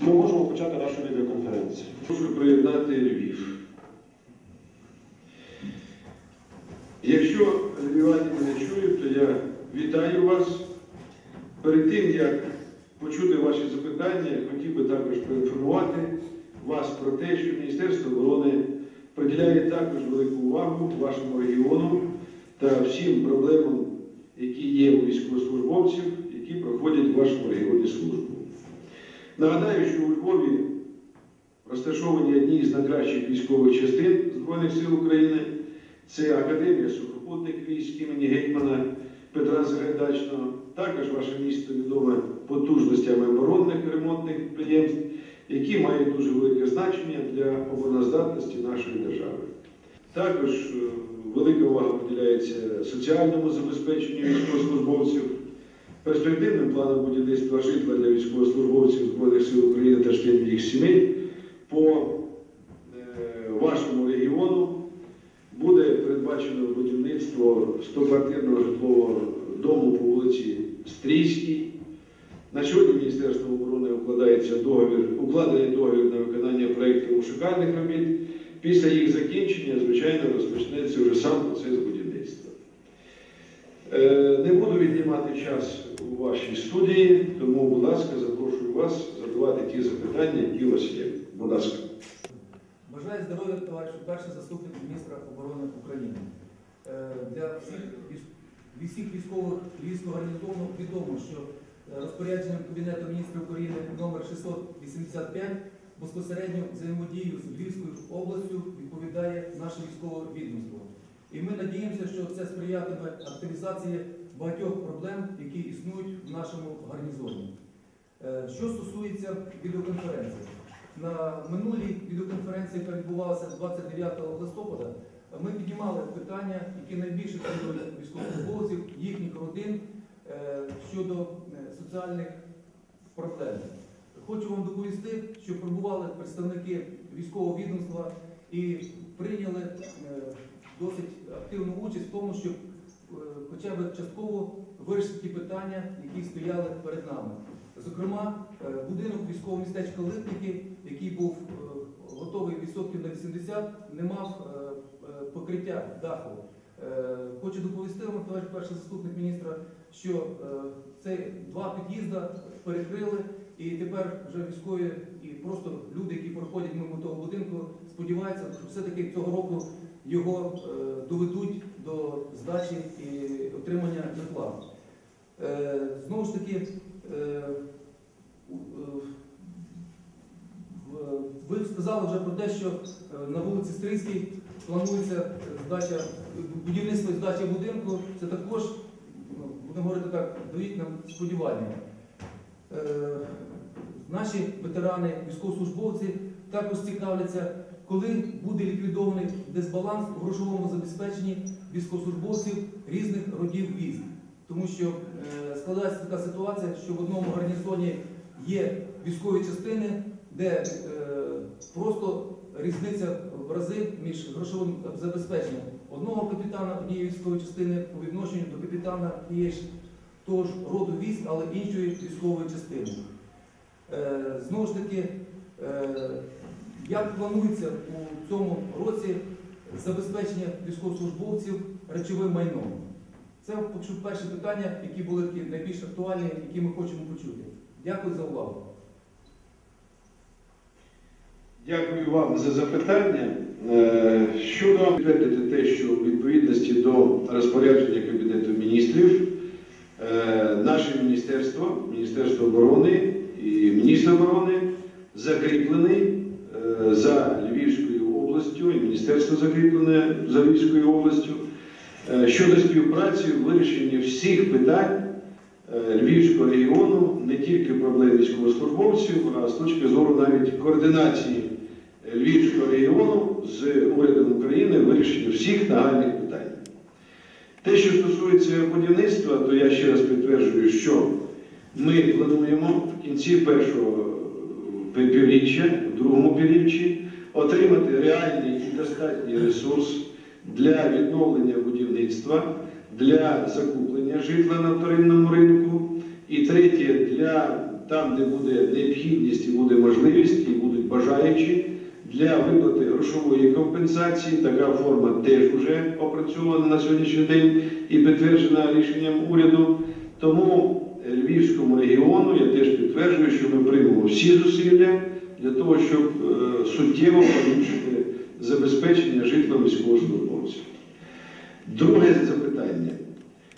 ми можемо почати нашу відеоконференцію. Прошу приєднати Львів. Якщо львів'яни мене чують, то я вітаю вас. Перед тим, як почути ваші запитання, хотів би також проінформувати вас про те, що Міністерство оборони приділяє також велику увагу вашому регіону та всім проблемам, які є у військовослужбовців, які проходять в вашому регіоні службу. Нагадаю, що у Львові розташовані одні з найкращих військових частин Збройних сил України. Це Академія сухопутних військ імені гетьмана Петра Сагайдачного. Також ваше місто відоме потужностями оборонних ремонтних підприємств, які мають дуже велике значення для обороноздатності нашої держави. Також е, велика увага приділяється соціальному забезпеченню військовослужбовців, перспективним планом будівництва житла для військовослужбовців Збройних сил України та членів їх сімей по е, вашому регіону буде передбачено будівництво 100-квартирного житлового дому по вулиці Стрійській. На сьогодні Міністерство оборони укладається договір, укладений договір на виконання проєктів шукальних робіт. Після їх закінчення, звичайно, розпочнеться вже сам процес будівництва. Е, Не буду віднімати час вашій студії, тому, будь ласка, запрошую вас задавати ті запитання, які у вас є. Будь ласка. Бажаю здоров'я, товаришу перший заступник міністра оборони України. Е, Для всіх, всіх військових львівського гарнізону відомо, що е, розпорядженням Кабінету міністрів України номер 685 безпосередньо взаємодію з Львівською областю відповідає наше військове відомство. І ми надіємося, що це сприятиме активізації багатьох проблем, які існують в нашому гарнізоні. Е, Що стосується відеоконференції, на минулій відеоконференції, яка відбувалася 29 листопада, ми піднімали питання, які найбільше хвилюють військовослужбовців, їхніх родин е, щодо е, соціальних проблем. Хочу вам доповісти, що прибували представники військового відомства і прийняли досить активну участь в тому, щоб хоча б частково вирішити ті питання, які стояли перед нами. Зокрема, е, будинок військового містечка Липники, який був е, готовий відсотків на 80, не мав е, е, покриття даху. Е, Хочу доповісти вам, товариш перший заступник міністра, що е, це два під'їзди перекрили, і тепер вже військові і просто люди, які проходять мимо того будинку, сподіваються, що все-таки цього року його е, доведуть до здачі і отримання житла. Е, Знову ж таки, е, ви сказали вже про те, що на вулиці Стрийській планується здача, будівництво і здача будинку. Це також, ну, будемо говорити так, дають нам сподівання. Наші ветерани, військовослужбовці також цікавляться, коли буде ліквідований дисбаланс у грошовому забезпеченні військовослужбовців різних родів військ. Тому що е, складається така ситуація, що в одному гарнізоні є військові частини, де е, просто різниця в рази між грошовим забезпеченням одного капітана однієї військової частини по відношенню до капітана того ж роду військ, але іншої військової частини. Е, Знову ж таки, е, як планується у цьому році забезпечення військовослужбовців речовим майном? Це перші питання, які були такі найбільш актуальні, які ми хочемо почути. Дякую за увагу. Дякую вам за запитання. Е, Щодо підтвердити те, що в відповідності до розпорядження Кабінету міністрів наше міністерство, Міністерство оборони міністр оборони закріплений е, за Львівською областю, і міністерство закріплене за Львівською областю е, щодо співпраці в вирішенні всіх питань е, Львівського регіону, не тільки проблем військовослужбовців, а з точки зору навіть координації Львівського регіону з урядом України вирішення всіх нагальних питань. Те, що стосується будівництва, то я ще раз підтверджую, що ми плануємо кінці першого е, півріччя, в другому півріччі, отримати реальний і достатній ресурс для відновлення будівництва, для закуплення житла на вторинному ринку, і третє для там, де буде необхідність і буде можливість, і будуть бажаючі для виплати грошової компенсації. Така форма теж вже опрацьована на сьогоднішній день і підтверджена рішенням уряду. Тому Львівському регіону я теж підтверджую, що ми приймемо всі зусилля для того, щоб е, суттєво поліпшити забезпечення житлом військовослужбовців. Друге запитання.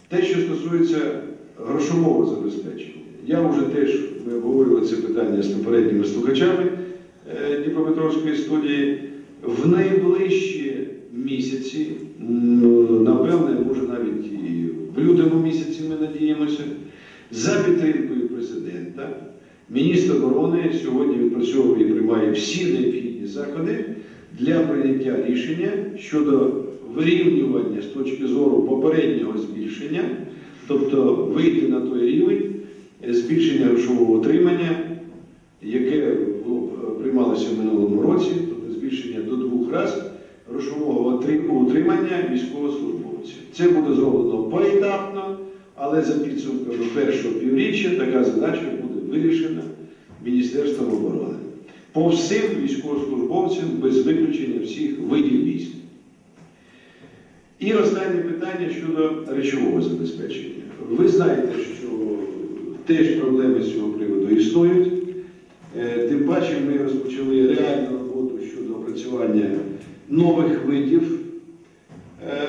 Те, що стосується грошового забезпечення. Я вже теж ми обговорювали це питання з попередніми слухачами е, Дніпропетровської студії. В найближчі місяці, напевне, може навіть і в лютому місяці ми надіємося, за підтримкою президента, міністр оборони сьогодні відпрацьовує і приймає всі необхідні заходи для прийняття рішення щодо вирівнювання з точки зору попереднього збільшення, тобто вийти на той рівень збільшення грошового отримання, яке е, приймалося в минулому році, тобто збільшення до двох разів грошового утримання військовослужбовців. Це буде зроблено поетапно, але за підсумками першого півріччя така задача буде вирішена Міністерством оборони. По всім військовослужбовцям без виключення всіх видів військ. І останнє питання щодо речового забезпечення. Ви знаєте, що теж проблеми з цього приводу існують. Е, Тим паче ми розпочали реальну роботу щодо опрацювання нових видів е,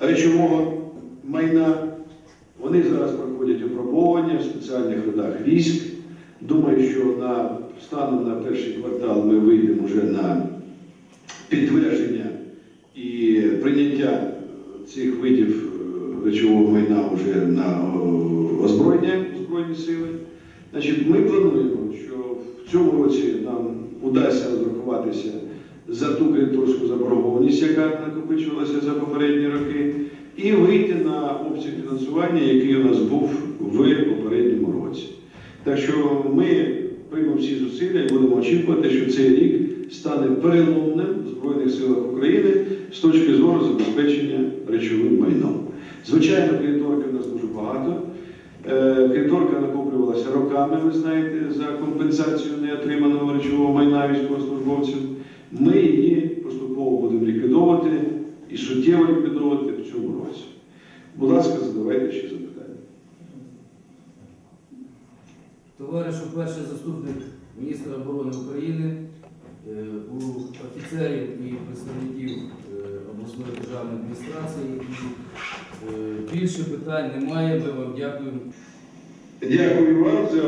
речового майна. Вони зараз проходять опробування в спеціальних родах військ. Думаю, що на, станом на перший квартал ми вийдемо вже на підтвердження і прийняття цих видів е, речового майна вже на озброєння Збройні сили. Значить, ми плануємо, що в цьому році нам удасться розрахуватися за ту кредиторську заборгованість, яка накопичувалася за попередні роки, і вийти на обсяг фінансування, який у нас був в. Так що ми приймемо всі зусилля і будемо очікувати, що цей рік стане переломним в Збройних силах України з точки зору забезпечення речовим майном. Звичайно, кредиторки в нас дуже багато. Е, Кредиторка накоплювалася роками, ви знаєте, за компенсацію неотриманого речового майна військовослужбовців. Ми її поступово будемо ліквідовувати і суттєво ліквідовувати в цьому році. Будь ласка, задавайте ще запитання. Товаришу перший заступник міністра оборони України, е, у офіцерів і представників е, обласної державної адміністрації. Е, Більше питань немає. Ми вам дякуємо. Дякую вам за